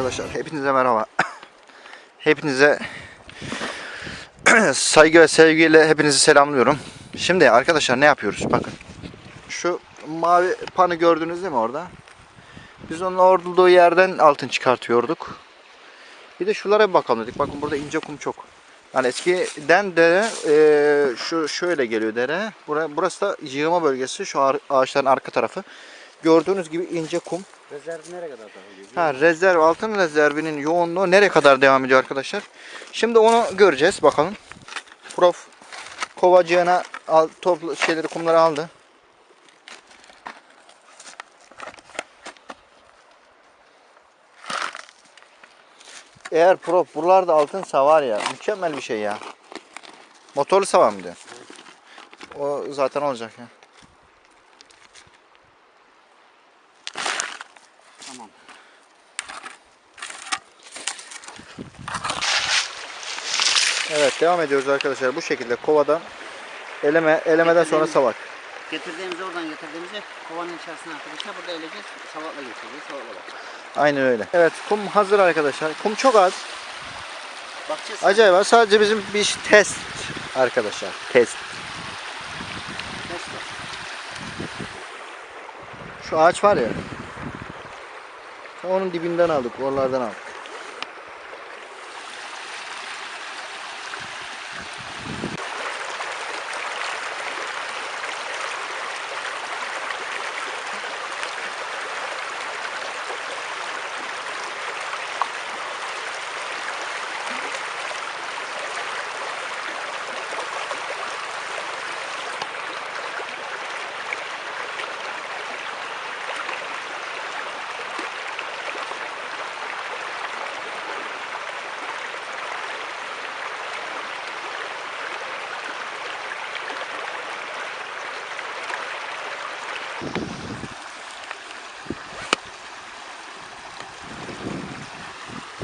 Arkadaşlar hepinize merhaba. Hepinize saygı ve sevgiyle hepinizi selamlıyorum. Şimdi arkadaşlar ne yapıyoruz? Bakın. Şu mavi panı gördünüz değil mi orada? Biz onun olduğu yerden altın çıkartıyorduk. Bir de şulara bir bakalım dedik. Bakın burada ince kum çok. Yani eskiden dere e, şu şöyle geliyor dere. Burası, da yığma bölgesi. Şu ağ- ağaçların arka tarafı. Gördüğünüz gibi ince kum. Rezerv nereye kadar devam ediyor? Ha, rezerv, altın rezervinin yoğunluğu nereye kadar devam ediyor arkadaşlar? Şimdi onu göreceğiz bakalım. Prof kovacığına al, toplu şeyleri kumları aldı. Eğer prof buralarda altınsa var ya mükemmel bir şey ya. Motorlu sava mı diyor? O zaten olacak ya. Tamam. Evet devam ediyoruz arkadaşlar. Bu şekilde kovadan eleme elemeden sonra savak. Getirdiğimizi oradan getirdiğimizi kovanın içerisine arkadaşlar burada eleyeceğiz. Salatla getireceğiz. Salatla bakacağız. Aynen öyle. Evet kum hazır arkadaşlar. Kum çok az. Bakacağız. Acayip. Sadece bizim bir test arkadaşlar. Test. Şu ağaç var ya. Onun dibinden aldık. Oralardan aldık.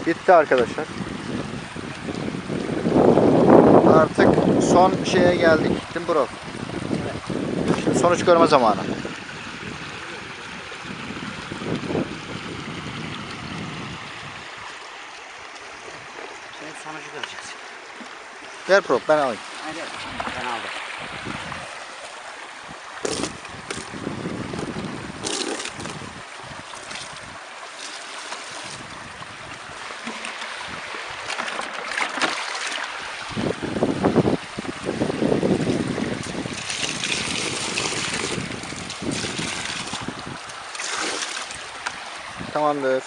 Bitti arkadaşlar. Artık son şeye geldik. Değil mi bro? Şimdi sonuç görme zamanı. Şimdi sonucu göreceğiz. Ver pro ben alayım. Tamamdır.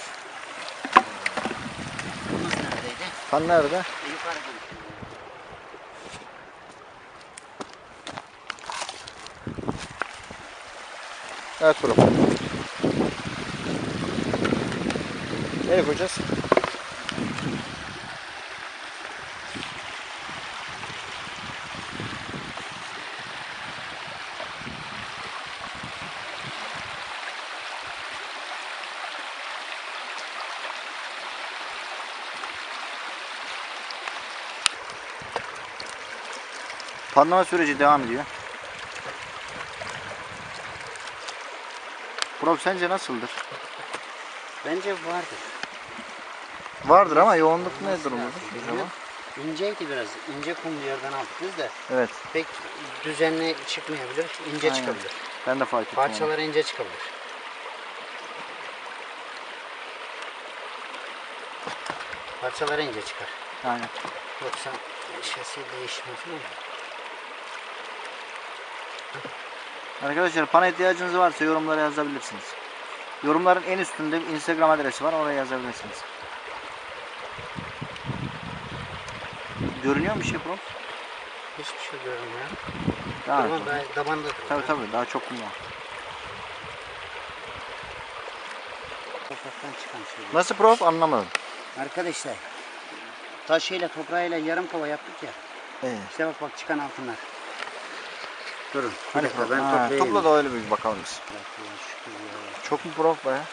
Bunun neredeydi? Kan nerede? E, yukarıda. Evet pro. Nereye koyacağız? Panlama süreci devam ediyor. Prof sence nasıldır? Bence vardır. Vardır ama yoğunluk ne durumda? İnceydi biraz. İnce kum bir yerden aldık biz de. Evet, Pek düzenli çıkmayabilir. ince Aynen. çıkabilir. ben de fark ettim. onu. Parçaları ince çıkabilir. Parçaları ince çıkar. Aynen. Yoksa şasi değişmez mi? Arkadaşlar pana ihtiyacınız varsa yorumlara yazabilirsiniz. Yorumların en üstünde Instagram adresi var, oraya yazabilirsiniz. Görünüyor mu bir şey Prof? Hiçbir şey görünmüyor. Tamam. Ama daha tabandadır. Tabii tabii daha çok kum var. Topraktan çıkan şey. Nasıl Prof anlamadım. Arkadaşlar taşıyla toprağıyla yarım kova yaptık ya. Ee, İşte bak bak çıkan altınlar. Durun. hani ben Ha, toplayayım. topla da öyle bir bakalım biz. Çok mu Prof baya?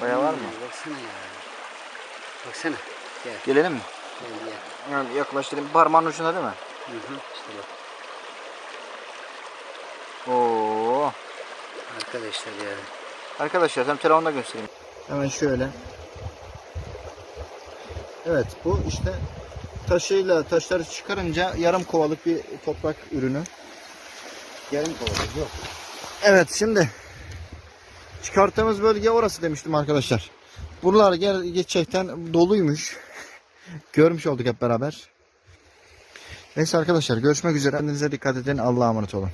Baya var mı? Baksana ya. Baksana. Gel. Gelelim mi? Gel gel. Yani yaklaştırayım. Parmağın ucunda değil mi? Hı hı. İşte bak. Oo. Arkadaşlar ya. Arkadaşlar hem telefonda göstereyim. Hemen şöyle. Evet bu işte taşıyla taşları çıkarınca yarım kovalık bir toprak ürünü. Yarım kovalık yok. Evet şimdi çıkarttığımız bölge orası demiştim arkadaşlar. Buralar ger- gerçekten doluymuş. Görmüş olduk hep beraber. Neyse arkadaşlar görüşmek üzere. Kendinize dikkat edin. Allah'a emanet olun.